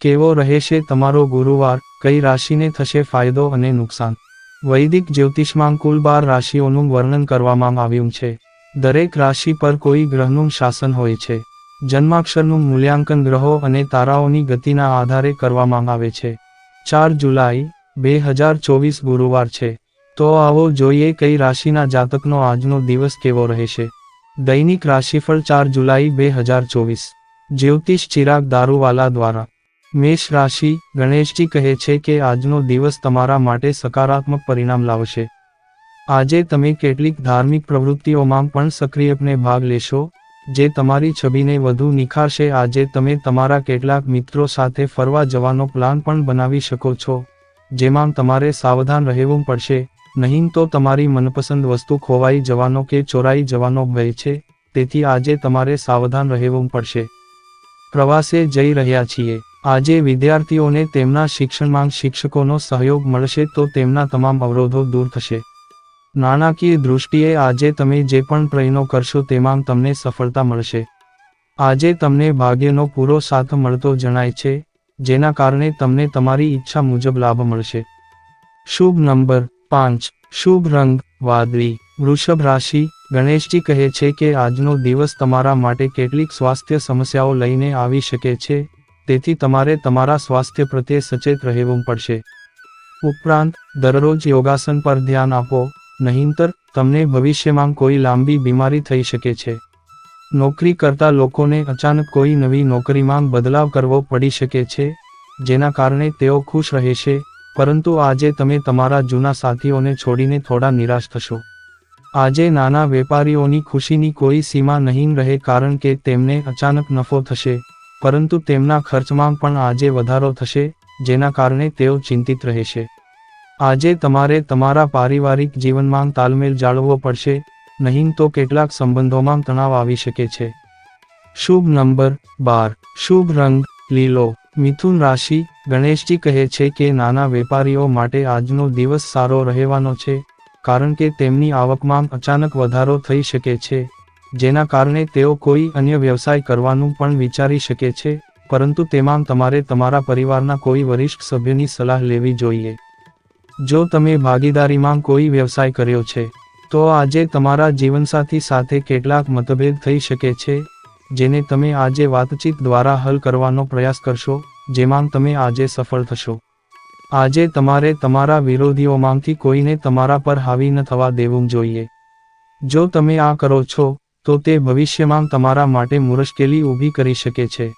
કેવો રહેશે તમારો ગુરુવાર, કઈ રાશિને થશે ફાયદો અને નુકસાન? વૈદિક જ્યોતિષમાં કુલ બાર રાશિઓનું વર્ણન કરવામાં આવ્યું છે. દરેક રાશિ પર કોઈ ગ્રહનું શાસન હોય છે. જન્માક્ષરનું મૂલ્યાંકન ગ્રહો અને તારાઓની ગતિના આધારે કરવામાં આવે છે. ચાર જુલાઈ, બે હજાર ચોવીસ ગુરુવાર છે. તો આવો જોઈએ કઈ રાશિના જાતકનો આજનો દિવસ કેવો રહેશે. દૈનિક રાશિફળ ચાર જુલાઈ, બે હજાર ચોવીસ. જ્યોતિષ ચિરાગ દારૂવાલા દ્વારા. મેષ રાશિ ગણેશજી કહે છે કે આજનો દિવસ તમારા માટે સકારાત્મક પરિણામ લાવશે. આજે તમે કેટલીક ધાર્મિક પ્રવૃત્તિઓમાં પણ સક્રિયપણે ભાગ લેશો, જે તમારી છબીને વધુ નિખારશે. આજે તમે તમારા કેટલાક મિત્રો સાથે ફરવા જવાનો પ્લાન પણ બનાવી શકો છો, જેમાં તમારે સાવધાન રહેવું પડશે. નહીં તો તમારી મનપસંદ વસ્તુ ખોવાઈ જવાનો કે ચોરાઈ જવાનો ભય છે, તેથી આજે તમારે સાવધાન રહેવું પડશે. પ્રવાસે જઈ રહ્યા છીએ. આજે વિદ્યાર્થીઓને તેમના શિક્ષણમાં શિક્ષકોનો સહયોગ મળશે તો તેમના તમામ અવરોધો દૂર થશે. નાણાકીય દૃષ્ટિએ આજે તમે જે પણ પ્રયત્નો કરશો તેમાં તમને સફળતા મળશે. આજે તમને ભાગ્યનો પૂરો સાથ મળતો જણાય છે, જેના કારણે તમને તમારી ઈચ્છા મુજબ લાભ મળશે. શુભ નંબર પાંચ, શુભ રંગ, વાદળી. વૃષભ રાશિ, ગણેશજી કહે છે કે આજનો દિવસ તમારા માટે કેટલીક સ્વાસ્થ્ય સમસ્યાઓ લઈને આવી શકે છે તેથી તમારે તમારા સ્વાસ્થ્ય પ્રત્યે સચેત રહેવું પડશે. ઉપરાંત, દરરોજ યોગાસન પર ધ્યાન આપો, નહીંતર, તમને ભવિષ્યમાં કોઈ લાંબી બીમારી થઈ શકે છે. નોકરી કરતા લોકોને અચાનક કોઈ નવી નોકરીમાં બદલાવ કરવો પડી શકે છે, જેના કારણે તેઓ ખુશ રહેશે, પરંતુ આજે તમે તમારા જૂના સાથીઓને છોડીને થોડા નિરાશ થશો. આજે નાના વેપારીઓની ખુશીની કોઈ સીમા નહીં રહે કારણ કે તેમને અચાનક નફો થશે. પરંતુ તેમના ખર્ચમાં પણ આજે વધારો થશે, જેના કારણે તેઓ ચિંતિત રહેશે. આજે તમારે તમારા પારિવારિક જીવનમાં તાલમેલ જાળવવો પડશે, નહીં તો કેટલાક સંબંધોમાં તણાવ આવી શકે છે. શુભ નંબર બાર, શુભ રંગ, લીલો. મિથુન રાશિ, ગણેશજી કહે છે કે નાના વેપારીઓ માટે આજનો દિવસ સારો રહેવાનો છે, કારણ કે તેમની આવકમાં અચાનક વધારો થઈ શકે છે. જેના કારણે તેઓ કોઈ અન્ય વ્યવસાય કરવાનું પણ વિચારી શકે છે, પરંતુ તેમાં તમારે તમારા પરિવારના કોઈ વરિષ્ઠ સભ્યની સલાહ લેવી જોઈએ. જો તમે ભાગીદારીમાં કોઈ વ્યવસાય કર્યો છે, તો આજે તમારા જીવનસાથી સાથે કેટલાક મતભેદ થઈ શકે છે, જેને તમે આજે વાતચીત દ્વારા હલ કરવાનો પ્રયાસ કરશો, જેમાં તમે આજે સફળ થશો. આજે તમારે તમારા વિરોધીઓમાંથી કોઈને તમારા પર હાવી ન થવા દેવું જોઈએ. જો તમે આ કરો છો તો તે ભવિષ્યમાં તમારા માટે મુશ્કેલી ઊભી કરી શકે છે.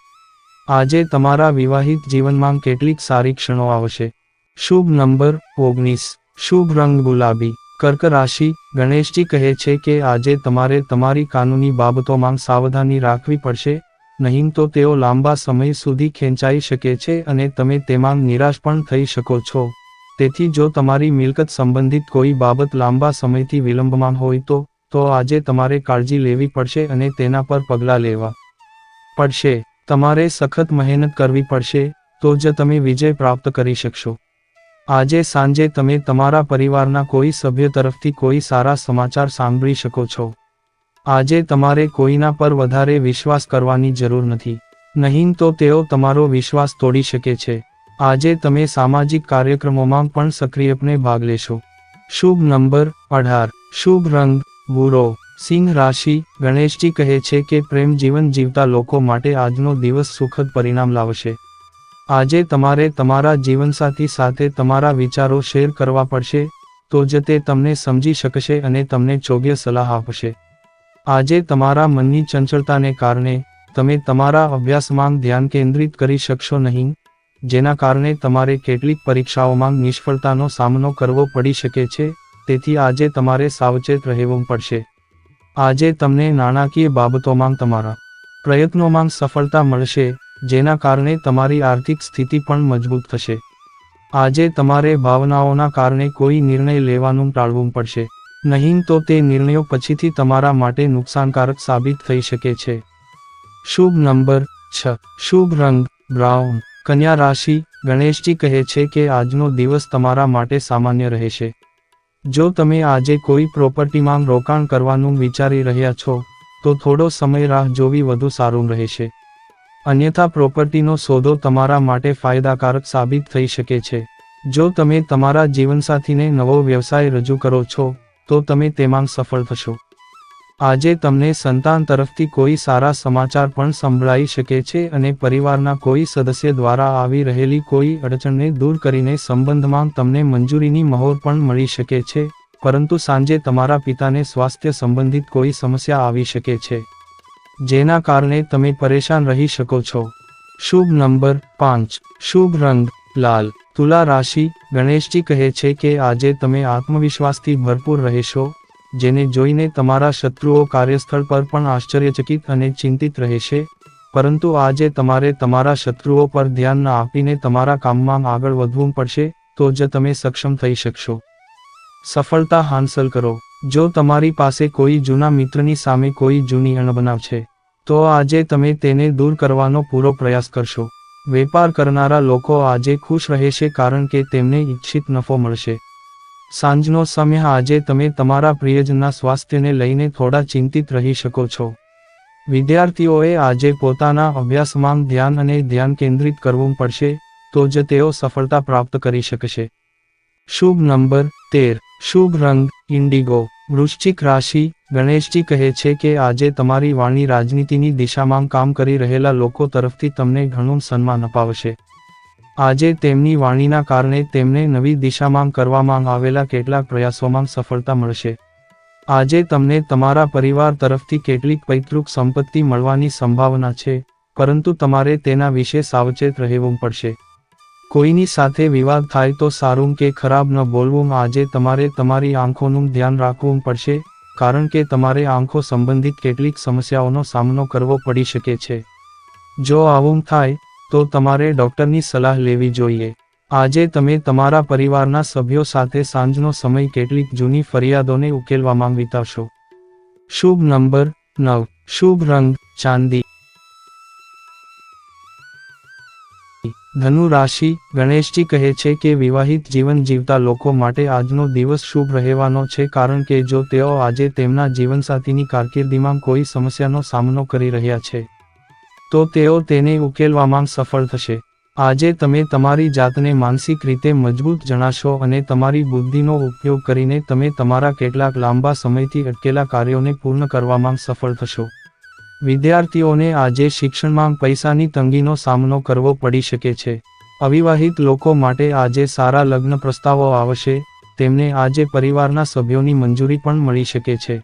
આજે તમારા વિવાહિત જીવનમાં કેટલીક સારી ક્ષણો આવશે. શુભ નંબર ઓગણીસ. શુભ રંગ ગુલાબી. કર્ક રાશિ. ગણેશજી કહે છે કે આજે તમારે તમારી કાનૂની બાબતોમાં સાવધાની રાખવી પડશે, નહીં તો તેઓ લાંબા સમય સુધી ખેંચાઈ શકે છે અને તમે તેમાં નિરાશ પણ થઈ શકો છો. તેથી જો તમારી મિલકત સંબંધિત કોઈ બાબત લાંબા સમયથી વિલંબમાં હોય તો તો આજે તમારે કાળજી લેવી પડશે અને તેના પર પગલાં લેવા પડશે. તમારે સખત મહેનત કરવી પડશે, તો જ તમે વિજય પ્રાપ્ત કરી શકશો. આજે સાંજે તમે તમારા પરિવારના કોઈ સભ્ય તરફથી કોઈ સારા સમાચાર સાંભળી શકો છો. આજે તમારે કોઈના પર વધારે વિશ્વાસ કરવાની જરૂર નથી. નહીં તો તેઓ તમારો વિશ્વાસ તોડી શકે છે. આજે તમે સામાજિક કાર્યક્રમોમાં પણ સક્રિયપણે ભાગ લેશો. શુભ નંબર અઢાર. શુભ રંગ ભૂરો સિંહ રાશિ, ગણેશજી કહે છે કે પ્રેમ જીવન જીવતા લોકો માટે આજનો દિવસ સુખદ પરિણામ લાવશે. આજે તમારે તમારા જીવનસાથી સાથે તમારા વિચારો શેર કરવા પડશે, તો જ તે તમને સમજી શકશે અને તમને ચોગ્ય સલાહ આપશે. આજે તમારા મનની ચંચળતાને કારણે, તમે તમારા અભ્યાસમાં ધ્યાન કેન્દ્રિત કરી શકશો નહીં, જેના કારણે તમારે કેટલીક પરીક્ષાઓમાં નિષ્ફળતાનો સામનો કરવો પડી શકે છે તેથી આજે તમારે સાવચેત રહેવું પડશે. આજે તમને નાણાકીય બાબતોમાં તમારા પ્રયત્નોમાં સફળતા મળશે, જેના કારણે તમારી આર્થિક સ્થિતિ પણ મજબૂત થશે. આજે તમારે ભાવનાઓના કારણે કોઈ નિર્ણય લેવાનું ટાળવું પડશે. નહીં તો તે નિર્ણયો પછીથી તમારા માટે નુકસાનકારક સાબિત થઈ શકે છે. શુભ નંબર છ. શુભ રંગ, બ્રાઉન. કન્યા રાશિ, ગણેશજી કહે છે કે આજનો દિવસ તમારા માટે સામાન્ય રહેશે. જો તમે આજે કોઈ પ્રોપર્ટીમાં રોકાણ કરવાનું વિચારી રહ્યા છો, તો થોડો સમય રાહ જોવી વધુ સારું રહેશે. અન્યથા પ્રોપર્ટીનો સોદો તમારા માટે ફાયદાકારક સાબિત થઈ શકે છે. જો તમે તમારા જીવનસાથીને નવો વ્યવસાય રજૂ કરો છો, તો તમે તેમાં સફળ થશો. આજે તમને સંતાન તરફથી કોઈ સારા સમાચાર પણ સંભળાઈ શકે છે અને પરિવારના કોઈ સદસ્ય દ્વારા આવી રહેલી કોઈ અડચણને દૂર કરીને સંબંધમાં તમને મંજૂરીની મહોર પણ મળી શકે છે, પરંતુ સાંજે તમારા પિતાને સ્વાસ્થ્ય સંબંધિત કોઈ સમસ્યા આવી શકે છે, જેના કારણે તમે પરેશાન રહી શકો છો. શુભ નંબર પાંચ, શુભ રંગ, લાલ, તુલા રાશિ ગણેશજી કહે છે કે આજે તમે આત્મવિશ્વાસથી ભરપૂર રહેશો. જેને જોઈને તમારા શત્રુઓ કાર્યસ્થળ પર પણ આશ્ચર્યચકિત અને ચિંતિત રહેશે. પરંતુ આજે તમારે તમારા શત્રુઓ પર ધ્યાન ના આપીને તમારા કામમાં આગળ વધવું પડશે, તો જ તમે સક્ષમ થઈ શકશો. સફળતા હાંસલ કરો. જો તમારી પાસે કોઈ જૂના મિત્રની સામે કોઈ જૂની અણબનાવ છે તો આજે તમે તેને દૂર કરવાનો પૂરો પ્રયાસ કરશો. વેપાર કરનારા લોકો આજે ખુશ રહેશે કારણ કે તેમને ઈચ્છિત નફો મળશે. સાંજનો સમય આજે તમે તમારા પ્રિયજનના સ્વાસ્થ્યને લઈને થોડા ચિંતિત રહી શકો છો. વિદ્યાર્થીઓએ આજે પોતાના અભ્યાસમાં ધ્યાન અને ધ્યાન કેન્દ્રિત કરવું પડશે, તો જ તેઓ સફળતા પ્રાપ્ત કરી શકશે. શુભ નંબર તેર. શુભ રંગ ઇન્ડિગો. વૃશ્ચિક રાશિ ગણેશજી કહે છે કે આજે તમારી વાણી રાજનીતિની દિશામાં કામ કરી રહેલા લોકો તરફથી તમને ઘણું સન્માન અપાવશે. આજે તેમની વાણીના કારણે તેમને નવી દિશામાં કરવામાં આવેલા કેટલાક પ્રયાસોમાં સફળતા મળશે. આજે તમને તમારા પરિવાર તરફથી કેટલીક પૈતૃક સંપત્તિ મળવાની સંભાવના છે, પરંતુ તમારે તેના વિશે સાવચેત રહેવું પડશે. કોઈની સાથે વિવાદ થાય તો સારું કે ખરાબ ન બોલવું, આજે તમારે તમારી આંખોનું ધ્યાન રાખવું પડશે, કારણ કે તમારે આંખો સંબંધિત કેટલીક સમસ્યાઓનો સામનો કરવો પડી શકે છે. જો આવું થાય તો તમારે ડૉક્ટરની સલાહ લેવી જોઈએ. આજે તમે તમારા પરિવારના સભ્યો સાથે સાંજનો સમય કેટલીક જૂની ફરિયાદોને ઉકેલવામાં વિતાવશો. શુભ નંબર નવ. શુભ રંગ ચાંદી. ધનુ રાશિ ગણેશજી કહે છે કે વિવાહિત જીવન જીવતા લોકો માટે આજનો દિવસ શુભ રહેવાનો છે કારણ કે જો તેઓ આજે તેમના જીવનસાથીની કારકિર્દીમાં કોઈ સમસ્યાનો સામનો કરી રહ્યા છે તો તેઓ તેને ઉકેલવામાં સફળ થશે. આજે તમે તમારી જાતને માનસિક રીતે મજબૂત જણાશો અને તમારી બુદ્ધિનો ઉપયોગ કરીને તમે તમારા કેટલાક લાંબા સમયથી અટકેલા કાર્યોને પૂર્ણ કરવામાં સફળ થશો. વિદ્યાર્થીઓને આજે શિક્ષણમાં પૈસાની તંગીનો સામનો કરવો પડી શકે છે. અવિવાહિત લોકો માટે આજે સારા લગ્ન પ્રસ્તાવો આવશે, તેમને આજે પરિવારના સભ્યોની મંજૂરી પણ મળી શકે છે.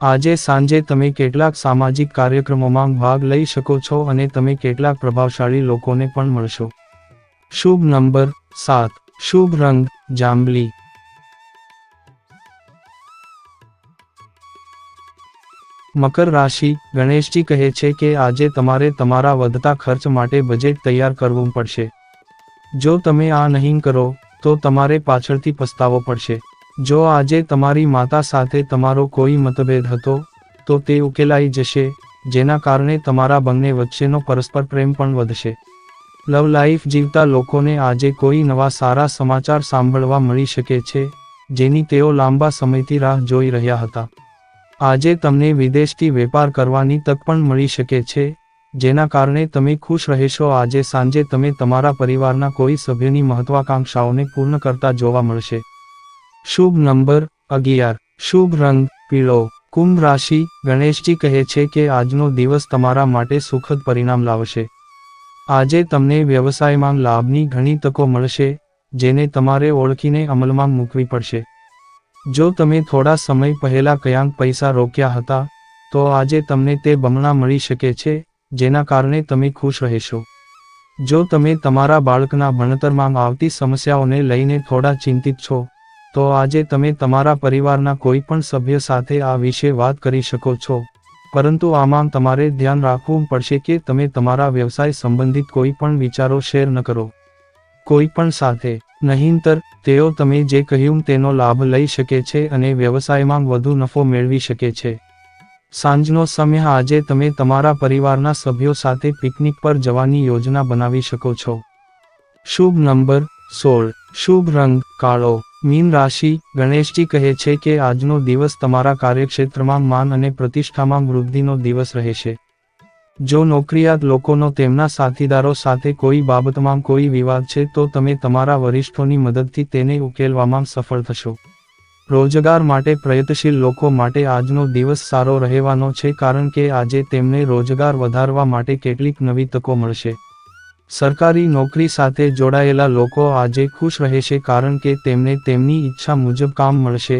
આજે સાંજે તમે કેટલાક સામાજિક કાર્યક્રમોમાં ભાગ લઈ શકો છો અને તમે કેટલાક પ્રભાવશાળી લોકોને પણ મળશો. શુભ નંબર સાત. શુભ રંગ જાંબલી. મકર રાશિ ગણેશજી કહે છે કે આજે તમારે તમારા વધતા ખર્ચ માટે બજેટ તૈયાર કરવું પડશે. જો તમે આ નહીં કરો, તો તમારે પાછળથી પસ્તાવો પડશે. જો આજે તમારી માતા સાથે તમારો કોઈ મતભેદ હતો, તો તે ઉકેલાઈ જશે, જેના કારણે તમારા બંને વચ્ચેનો પરસ્પર પ્રેમ પણ વધશે. લવ લાઈફ જીવતા લોકોને આજે કોઈ નવા સારા સમાચાર સાંભળવા મળી શકે છે, જેની તેઓ લાંબા સમયથી રાહ જોઈ રહ્યા હતા. આજે તમને વિદેશથી વેપાર કરવાની તક પણ મળી શકે છે, જેના કારણે તમે ખુશ રહેશો. આજે સાંજે તમે તમારા પરિવારના કોઈ સભ્યની મહત્વાકાંક્ષાઓને પૂર્ણ કરતા જોવા મળશે. શુભ નંબર અગિયાર. શુભ રંગ પીળો. કુંભ રાશિ ગણેશજી કહે છે કે આજનો દિવસ તમારા માટે સુખદ પરિણામ લાવશે. આજે તમને વ્યવસાયમાં લાભની ઘણી તકો મળશે, જેને તમારે ઓળખીને અમલમાં મૂકવી પડશે. જો તમે થોડા સમય પહેલા ક્યાંક પૈસા રોક્યા હતા, તો આજે તમને તે બમણા મળી શકે છે, જેના કારણે તમે ખુશ રહેશો. જો તમે તમારા બાળકના ભણતરમાં આવતી સમસ્યાઓને લઈને થોડા ચિંતિત છો તો આજે તમે તમારા પરિવારના કોઈ પણ સભ્ય સાથે આ વિશે વાત કરી શકો છો. પરંતુ આમાં તમારે ધ્યાન રાખવું પડશે કે તમે તમારા વ્યવસાય સંબંધિત કોઈ પણ વિચારો શેર ન કરો. કોઈ પણ સાથે, નહીંતર, તેઓ તમે જે કહ્યું તેનો લાભ લઈ શકે છે અને વ્યવસાયમાં વધુ નફો મેળવી શકે છે. સાંજનો સમય આજે તમે તમારા પરિવારના સભ્યો સાથે પિકનિક પર જવાની યોજના બનાવી શકો છો. શુભ નંબર, સોળ. શુભ રંગ, કાળો. મીન રાશિ, ગણેશજી કહે છે કે આજનો દિવસ તમારા કાર્યક્ષેત્રમાં માન અને પ્રતિષ્ઠામાં વૃદ્ધિનો દિવસ રહેશે. જો નોકરિયાત લોકોનો તેમના સાથીદારો સાથે કોઈ બાબતમાં કોઈ વિવાદ છે તો તમે તમારા વરિષ્ઠોની મદદથી તેને ઉકેલવામાં સફળ થશો. રોજગાર માટે પ્રયત્નશીલ લોકો માટે આજનો દિવસ સારો રહેવાનો છે કારણ કે આજે તેમને રોજગાર વધારવા માટે કેટલીક નવી તકો મળશે. સરકારી નોકરી સાથે જોડાયેલા લોકો આજે ખુશ રહેશે કારણ કે તેમને તેમની ઈચ્છા મુજબ કામ મળશે,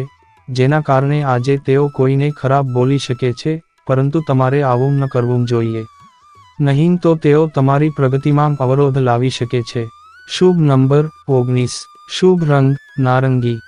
જેના કારણે આજે તેઓ કોઈને ખરાબ બોલી શકે છે, પરંતુ તમારે આવું ન કરવું જોઈએ. નહીં તો તેઓ તમારી પ્રગતિમાં અવરોધ લાવી શકે છે. શુભ નંબર ઓગણીસ. શુભ રંગ, નારંગી.